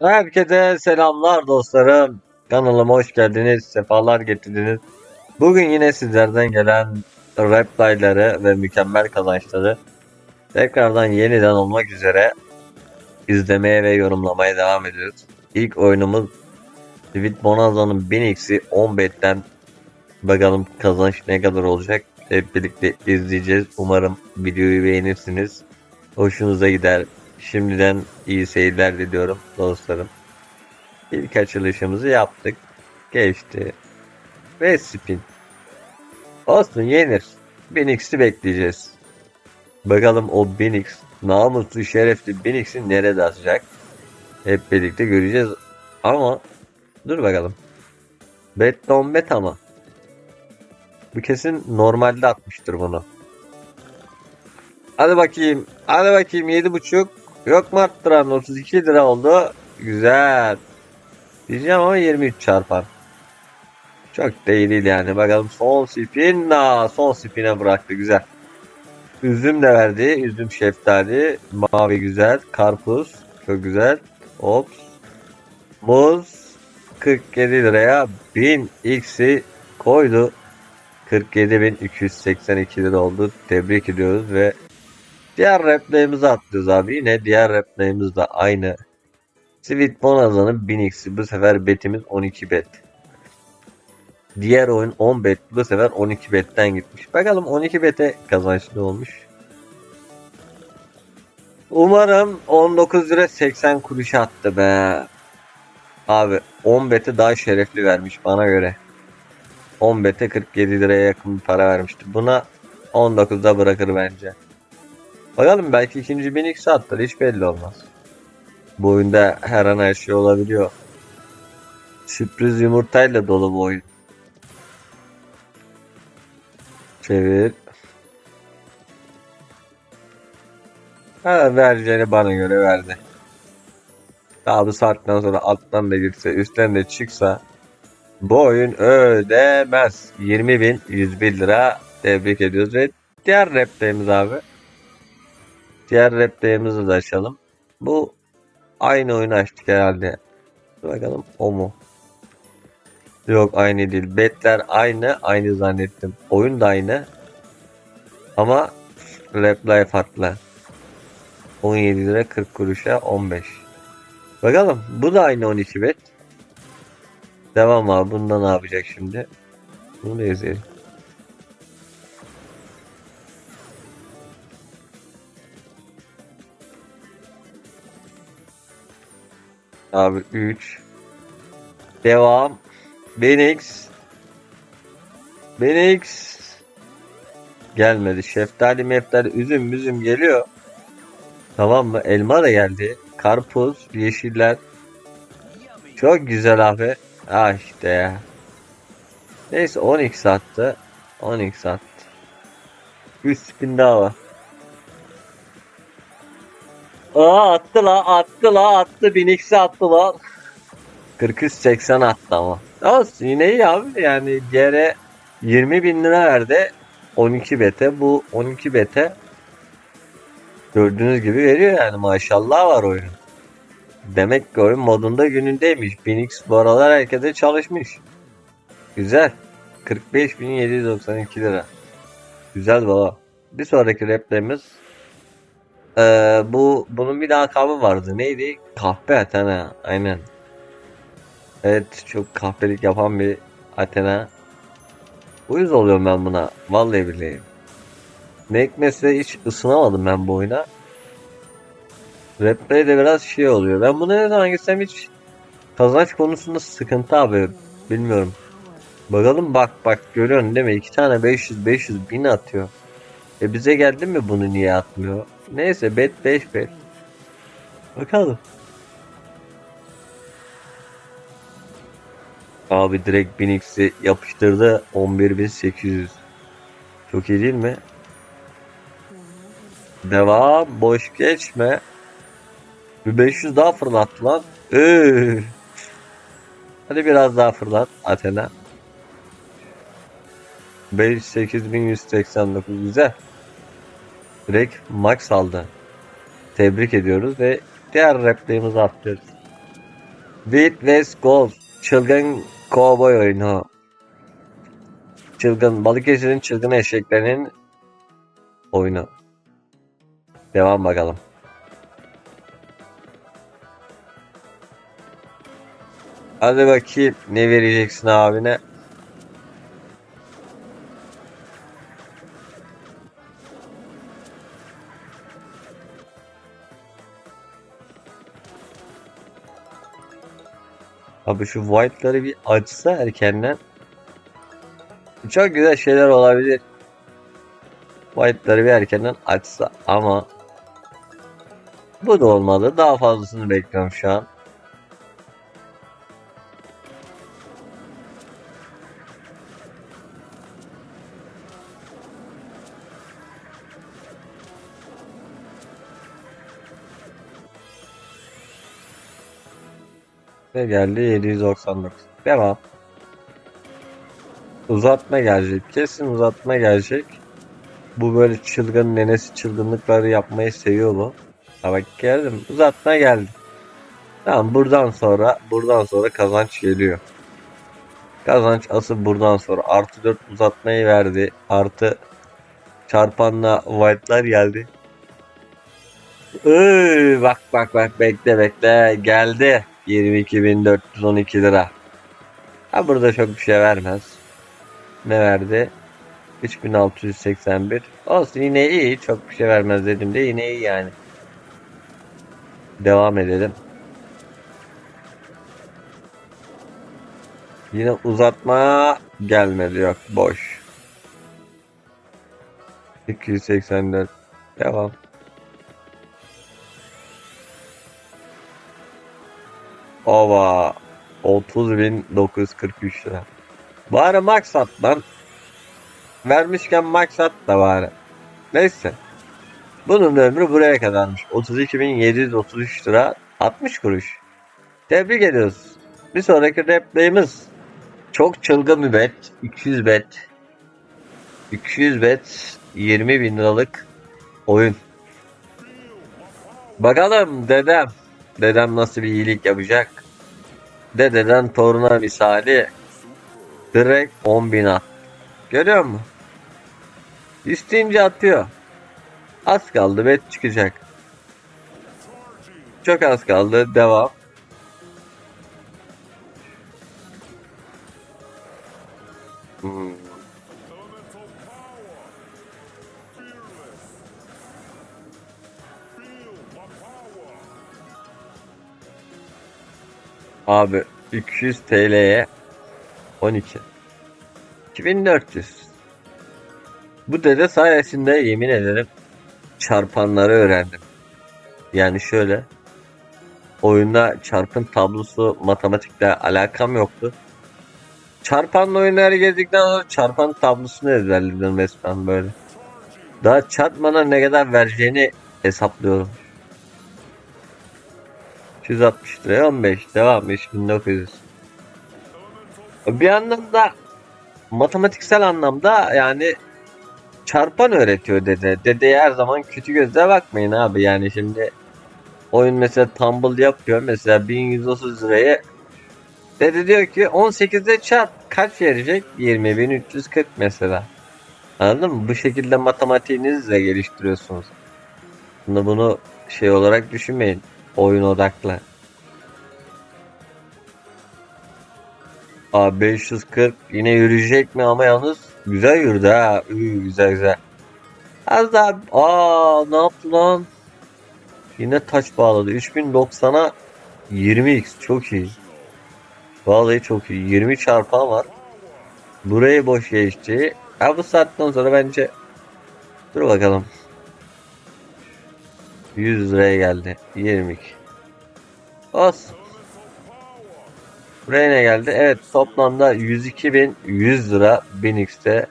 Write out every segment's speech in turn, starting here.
Herkese selamlar dostlarım. Kanalıma hoş geldiniz, sefalar getirdiniz. Bugün yine sizlerden gelen replayları ve mükemmel kazançları tekrardan yeniden olmak üzere izlemeye ve yorumlamaya devam ediyoruz. İlk oyunumuz Sweet Bonanza'nın 1000x'i 10 betten bakalım kazanç ne kadar olacak. Hep birlikte izleyeceğiz. Umarım videoyu beğenirsiniz. Hoşunuza gider. Şimdiden iyi seyirler diliyorum dostlarım. İlk açılışımızı yaptık. Geçti. Ve spin. Olsun yenir. 1000x'i bekleyeceğiz. Bakalım o 1000x namuslu şerefli 1000x'i nerede atacak? Hep birlikte göreceğiz. Ama dur bakalım. Bet non bet ama. Bu kesin normalde atmıştır bunu. Hadi bakayım. Hadi bakayım 7.5. Yok mu arttıran 32 lira oldu. Güzel. Diyeceğim ama 23 çarpar. Çok değil yani. Bakalım son spin. Aa, son spin'e bıraktı. Güzel. Üzüm de verdi. Üzüm şeftali. Mavi güzel. Karpuz. Çok güzel. Ops. Muz. 47 liraya 1000 x'i koydu. 47.282 lira oldu. Tebrik ediyoruz ve diğer replayımızı atlıyoruz abi. Yine diğer replayımız da aynı. Sweet Bonanza'nın 1000x'i bu sefer betimiz 12 bet. Diğer oyun 10 bet bu sefer 12 betten gitmiş. Bakalım 12 bete kazançlı olmuş. Umarım 19 lira 80 kuruş attı be. Abi 10 beti daha şerefli vermiş bana göre. 10 bete 47 liraya yakın bir para vermişti. Buna 19'da bırakır bence. Bakalım belki ikinci 1000x attır hiç belli olmaz. Bu oyunda her an her şey olabiliyor. Sürpriz yumurtayla dolu bu oyun. Çevir. Ha vereceğini bana göre verdi. Daha bu saatten sonra alttan da girse üstten de çıksa bu oyun ödemez. 20.101 lira tebrik ediyoruz ve diğer replayimiz abi. Diğer replayimizi de açalım. Bu aynı oyunu açtık herhalde. Dur bakalım o mu? Yok aynı değil. Betler aynı. Aynı zannettim. Oyun da aynı. Ama replay farklı. 17 lira 40 kuruşa 15. Bakalım bu da aynı 12 bet. Devam abi. Bunda ne yapacak şimdi? Bunu da izleyelim. Abi 3 Devam Benix Benix Gelmedi. Şeftali meftali üzüm müzüm geliyor. Tamam mı? Elma da geldi. Karpuz, yeşiller. Çok güzel abi. Ah işte ya. Neyse 10x attı. 10x attı. 100 spin daha var. Aa attı la attı la attı 1000x'i attı la. 4380 attı ama. Olsun yine iyi abi yani diğere 20 bin lira verdi 12 bete bu 12 bete gördüğünüz gibi veriyor yani maşallah var oyunun. Demek ki oyun modunda günündeymiş. 1000x bu aralar herkese çalışmış. Güzel. 45.792 lira. Güzel baba. Bir sonraki replerimiz ee, bu bunun bir lakabı vardı. Neydi? Kahpe Athena. Aynen. Evet çok kahpelik yapan bir Athena. Uyuz oluyorum ben buna. Vallahi billahi. Ne hikmetse hiç ısınamadım ben bu oyuna. Rap'te de biraz şey oluyor. Ben buna ne zaman gitsem hiç kazanç konusunda sıkıntı abi. Bilmiyorum. Bakalım bak bak görüyorsun değil mi? İki tane 500 500 bin atıyor. E bize geldi mi bunu niye atmıyor? Neyse bet 5 bet. Bakalım. Abi direkt 1000x'i yapıştırdı 11800. Çok iyi değil mi? Devam. Boş geçme. Bir 500 daha fırlattı lan. Üf. Hadi biraz daha fırlat Athena. 5 8189 güzel. Direkt max aldı. Tebrik ediyoruz ve diğer replayımızı atlıyoruz. Wild West Golf. Çılgın kovboy oyunu. Çılgın Balıkesir'in çılgın eşeklerinin oyunu. Devam bakalım. Hadi bakayım ne vereceksin abine? Abi şu white'ları bir açsa erkenden çok güzel şeyler olabilir. White'ları bir erkenden açsa ama bu da olmadı. Daha fazlasını bekliyorum şu an. Ne geldi? 799. Devam. Uzatma gelecek. Kesin uzatma gelecek. Bu böyle çılgın nenesi çılgınlıkları yapmayı seviyor bu. Ha bak geldim. Uzatma geldi. Tamam buradan sonra buradan sonra kazanç geliyor. Kazanç asıl buradan sonra. Artı 4 uzatmayı verdi. Artı çarpanla white'lar geldi. Iıı, bak bak bak bekle bekle geldi. 22.412 lira. Ha burada çok bir şey vermez. Ne verdi? 3681. Olsun yine iyi. Çok bir şey vermez dedim de yine iyi yani. Devam edelim. Yine uzatma gelmedi yok boş. 284 devam. Ova 30.943 lira. Bari max at lan. Vermişken max at da bari. Neyse. Bunun ömrü buraya kadarmış. 32.733 lira 60 kuruş. Tebrik ediyoruz. Bir sonraki replayimiz çok çılgın bir bet. 200 bet. 200 bet 20 bin liralık oyun. Bakalım dedem. Dedem nasıl bir iyilik yapacak? Dededen toruna misali direkt 10 bin at. Görüyor musun? İsteyince atıyor. Az kaldı bet çıkacak. Çok az kaldı. Devam. Abi 200 TL'ye 12. 2400. Bu dede sayesinde yemin ederim çarpanları öğrendim. Yani şöyle oyunda çarpım tablosu matematikle alakam yoktu. Çarpanla oyunlara girdikten sonra çarpan tablosunu ezberledim resmen böyle. Daha çarpmadan ne kadar vereceğini hesaplıyorum. 260 liraya 15 devam 3900. Bir anlamda matematiksel anlamda yani çarpan öğretiyor dede. Dedeye her zaman kötü gözle bakmayın abi. Yani şimdi oyun mesela tumble yapıyor. Mesela 1130 liraya dede diyor ki 18'de çarp. Kaç verecek? 20340 mesela. Anladın mı? Bu şekilde matematiğinizle geliştiriyorsunuz. Bunu bunu şey olarak düşünmeyin oyun odaklı Aa 540 yine yürüyecek mi ama yalnız güzel yürüdü ha. Üy, güzel güzel. Az daha aa ne yaptı lan? Yine taç bağladı. 3090'a 20x çok iyi. Vallahi çok iyi. 20 çarpan var. Burayı boş geçti. Ha bu saatten sonra bence dur bakalım. 100 liraya geldi. 22. Olsun. Buraya ne geldi? Evet toplamda 102.100 lira 1000x'te.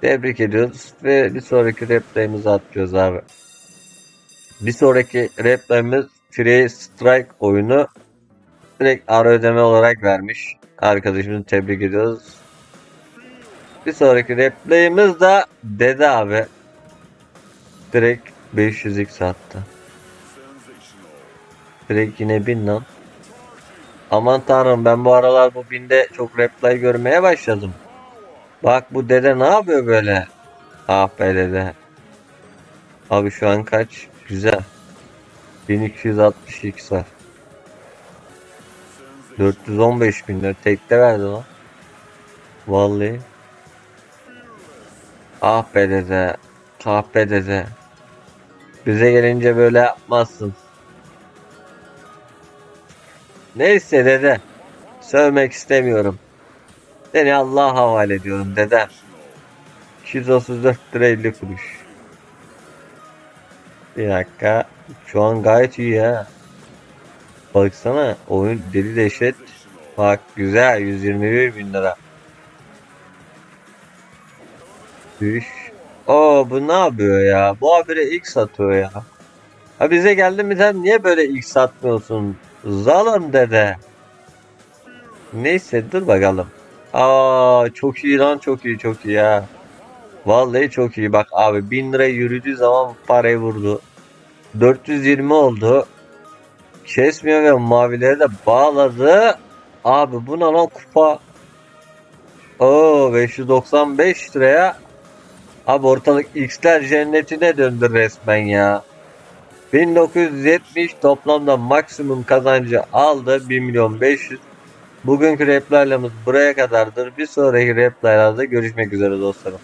Tebrik ediyoruz ve bir sonraki replayimizi atlıyoruz abi. Bir sonraki replayimiz Free Strike oyunu direkt ara ödeme olarak vermiş. Arkadaşımızı tebrik ediyoruz. Bir sonraki replayimiz de Dede abi. Direkt 500x attı. Direkt yine bin lan. Aman tanrım ben bu aralar bu binde çok reply görmeye başladım. Bak bu dede ne yapıyor böyle? Ah be dede. Abi şu an kaç? Güzel. 1262 var. 415 bin lira tekte verdi lan. Vallahi. Ah be dede. Ah be dede. Bize gelince böyle yapmazsın. Neyse dede. Sövmek istemiyorum. Seni Allah'a havale ediyorum dede. 234 lira 50 kuruş. Bir dakika. Şu an gayet iyi ya. Baksana oyun deli dehşet. Bak güzel 121 bin lira. Düş. Oo bu ne yapıyor ya? Bu habire ilk satıyor ya. Ha bize geldin mi sen niye böyle ilk satmıyorsun? Zalim dede. Neyse dur bakalım. Aa çok iyi lan çok iyi çok iyi ya. Vallahi çok iyi bak abi 1000 lira yürüdüğü zaman parayı vurdu. 420 oldu. Kesmiyor ve mavileri de bağladı. Abi bu ne lan kupa? Oo 595 liraya. Abi ortalık X'ler cennetine döndü resmen ya. 1970 toplamda maksimum kazancı aldı 1 milyon 500. Bugünkü replaylarımız buraya kadardır. Bir sonraki replaylarda görüşmek üzere dostlarım.